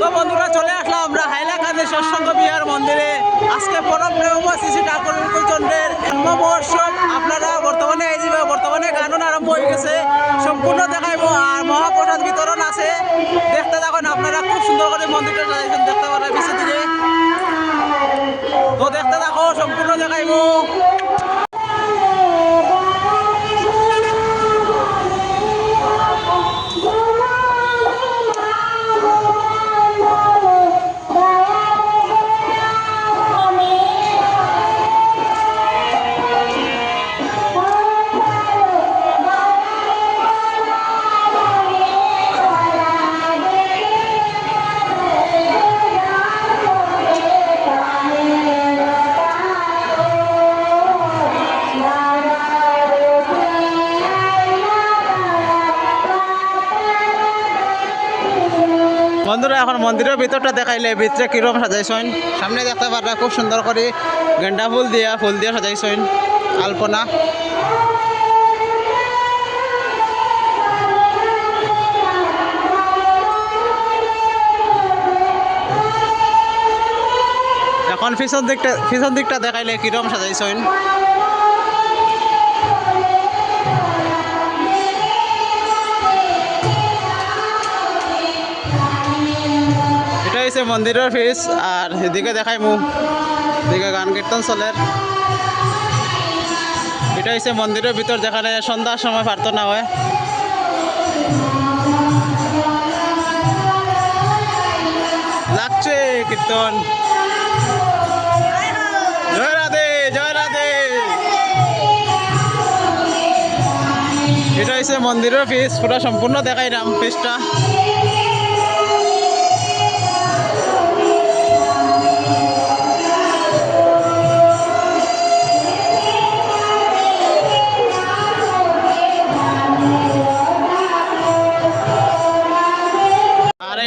তো বন্ধুরা, চলে আসলাম আমরা হাইলাকান্দি সৎসঙ্গ বিহার মন্দিরে। আজকে পরম প্রেমা শ্রী ঠাকুর চন্দ্রের জন্ম মহোৎসব আপনারা বর্তমানে এই বর্তমানে গানন আরম্ভ হয়ে গেছে। সম্পূর্ণ বন্ধুরা, এখন মন্দিরের ভিতরটা দেখাইলে ভিতরে কিরম সাজাইছেন? সামনে দেখতে পারা খুব সুন্দর করে গেন্ডা ফুল দিয়া ফুল দিয়া সাজাইছেন। আলপনা। এখন পিছন দিকটা পিছন দিকটা দেখাইলে কিরম সাজাইছেন? হচ্ছে মন্দিরের ফিস আর এদিকে দেখাই মুখ এদিকে গান কীর্তন চলে। এটা হচ্ছে মন্দিরের ভিতর যেখানে সন্ধ্যার সময় প্রার্থনা হয়। লাগছে কীর্তন জয় রাধে জয় রাধে এটা হচ্ছে মন্দিরের ফিস পুরো সম্পূর্ণ দেখাইলাম ফিসটা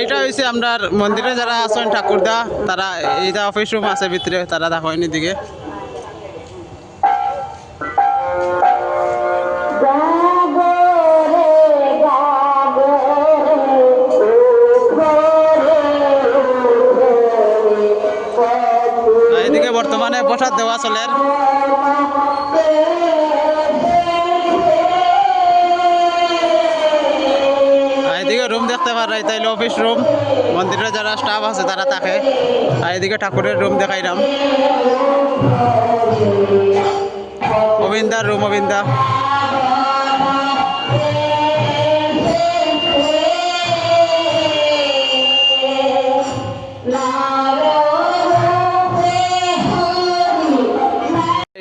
এইটা হয়েছে আমরা মন্দিরে যারা আছেন ঠাকুরদা, তারা এইটা অফিস রুম আছে ভিতরে, তারা দেখেন দিকে বর্তমানে প্রসাদ দেওয়া চলে। এদিকে রুম দেখতে পারাই তাইলে অফিস রুম মন্দিরে যারা স্টাফ আছে, তারা থাকে। আর এদিকে ঠাকুরের রুম দেখাইলাম। অবিন্দার রুম অবিন্দা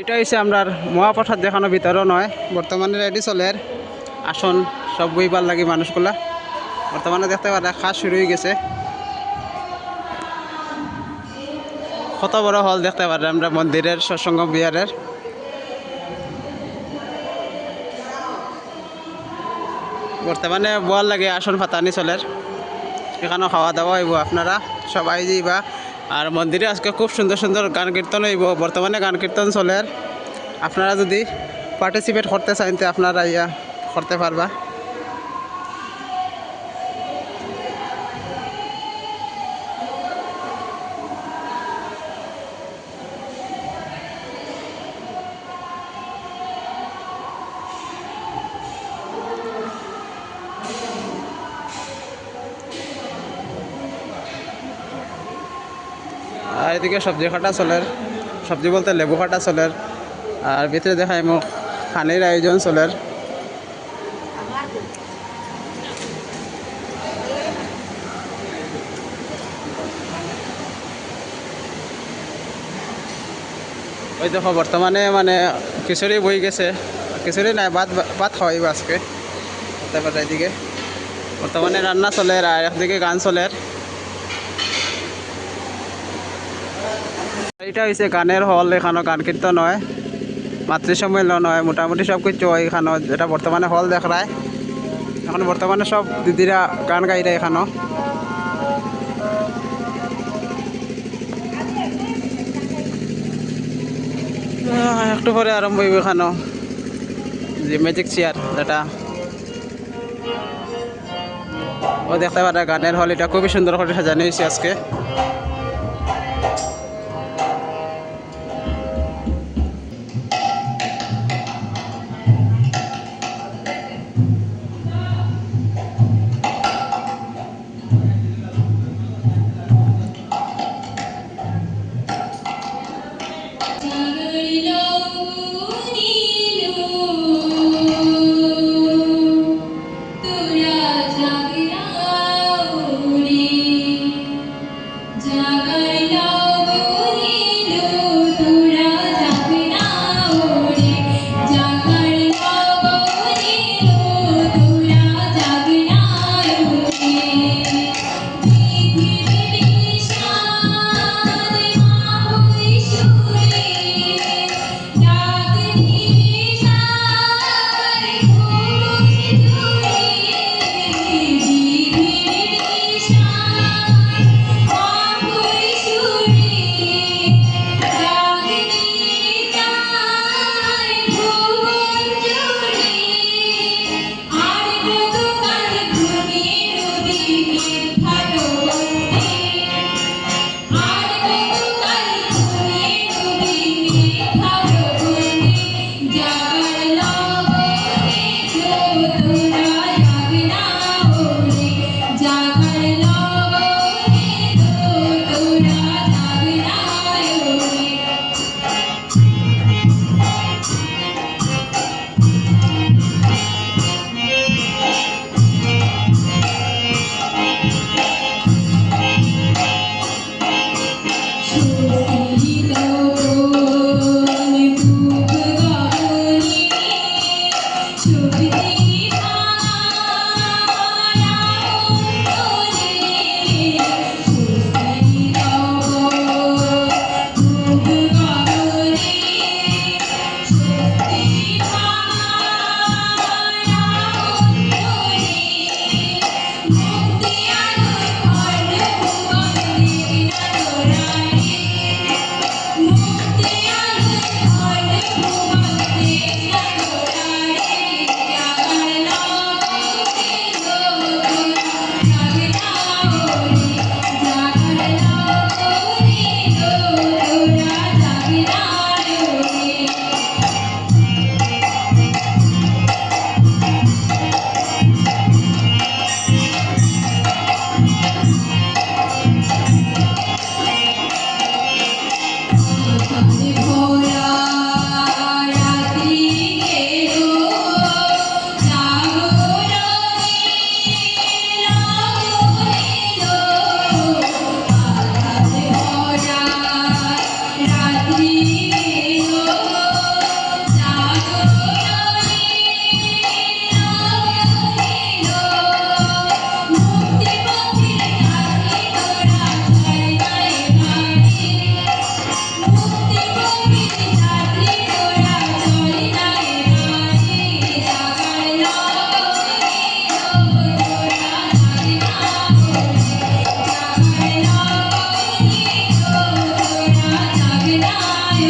এটা হচ্ছে আমরা মহাপ্রসাদ দেখানো বিতরণ হয় বর্তমানে রেডি চলের আসন, সব বইবার লাগে মানুষগুলা। বর্তমানে দেখতে পারা খাস শুরু হয়ে গেছে। কত বড় হল দেখতে পারে আমরা মন্দিরের সৎসঙ্গ বিহারের। বর্তমানে বল লাগে আসন ফাতানি চলের এখানেও খাওয়া দাওয়া হইব আপনারা, সবাই যাইবা। আর মন্দিরে আজকে খুব সুন্দর সুন্দর গান কীর্তন হইব, বর্তমানে গান কীর্তন চলের আপনারা যদি পার্টিসিপেট করতে চান তো আপনারা ইয়া করতে পারবা। এদিকে সবজি কাটা চলের সবজি বলতে লেবু কাটা চলের আর ভিতরে দেখায় মোক পানির আয়োজন চলের ওই দেখো, বর্তমানে মানে খিচুড়ি বই গেছে। খিচুড়ি নাই, ভাত ভাত খাওয়াইব আজকে। তারপর এদিকে বর্তমানে রান্না চলে আর একদিকে গান চলে। এটা হয়েছে গানের হল এখানে গান কীর্তন হয় মাতৃ সম্মেলন হয় মোটামুটি সব কিছু হয় এখানে এটা বর্তমানে হল দেখায়। এখন বর্তমানে সব দিদিরা গান গাইরা এখানো আহ, একটু পরে আরম্ভ হইব এখানো যে ম্যাজিক চেয়ার যেটা। ও দেখতে পারা গানের হল এটা খুবই সুন্দর করে সাজানো হয়েছে আজকে।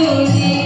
Julie.